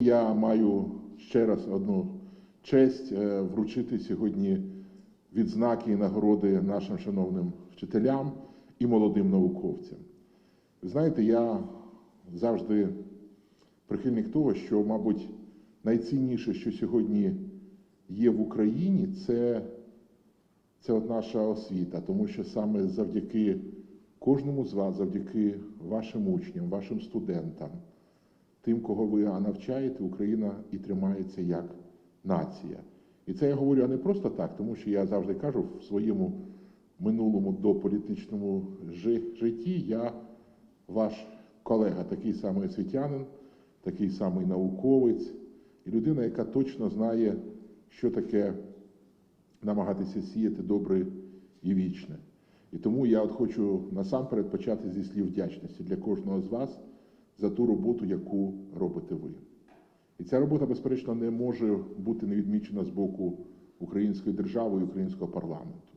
Я маю ще раз одну честь е, вручити сьогодні відзнаки і нагороди нашим шановним вчителям і молодим науковцям. Ви знаєте, я завжди прихильник того, що, мабуть, найцінніше, що сьогодні є в Україні, це, це от наша освіта, тому що саме завдяки кожному з вас, завдяки вашим учням, вашим студентам, тим, кого ви навчаєте, Україна і тримається як нація. І це я говорю не просто так, тому що я завжди кажу в своєму минулому дополітичному житті я ваш колега, такий самий освітянин, такий самий науковець і людина, яка точно знає, що таке намагатися сіяти добре і вічне. І тому я от хочу насамперед почати зі слів вдячності для кожного з вас за ту роботу, яку робите ви. І ця робота, безперечно, не може бути не відмічена з боку української держави і українського парламенту.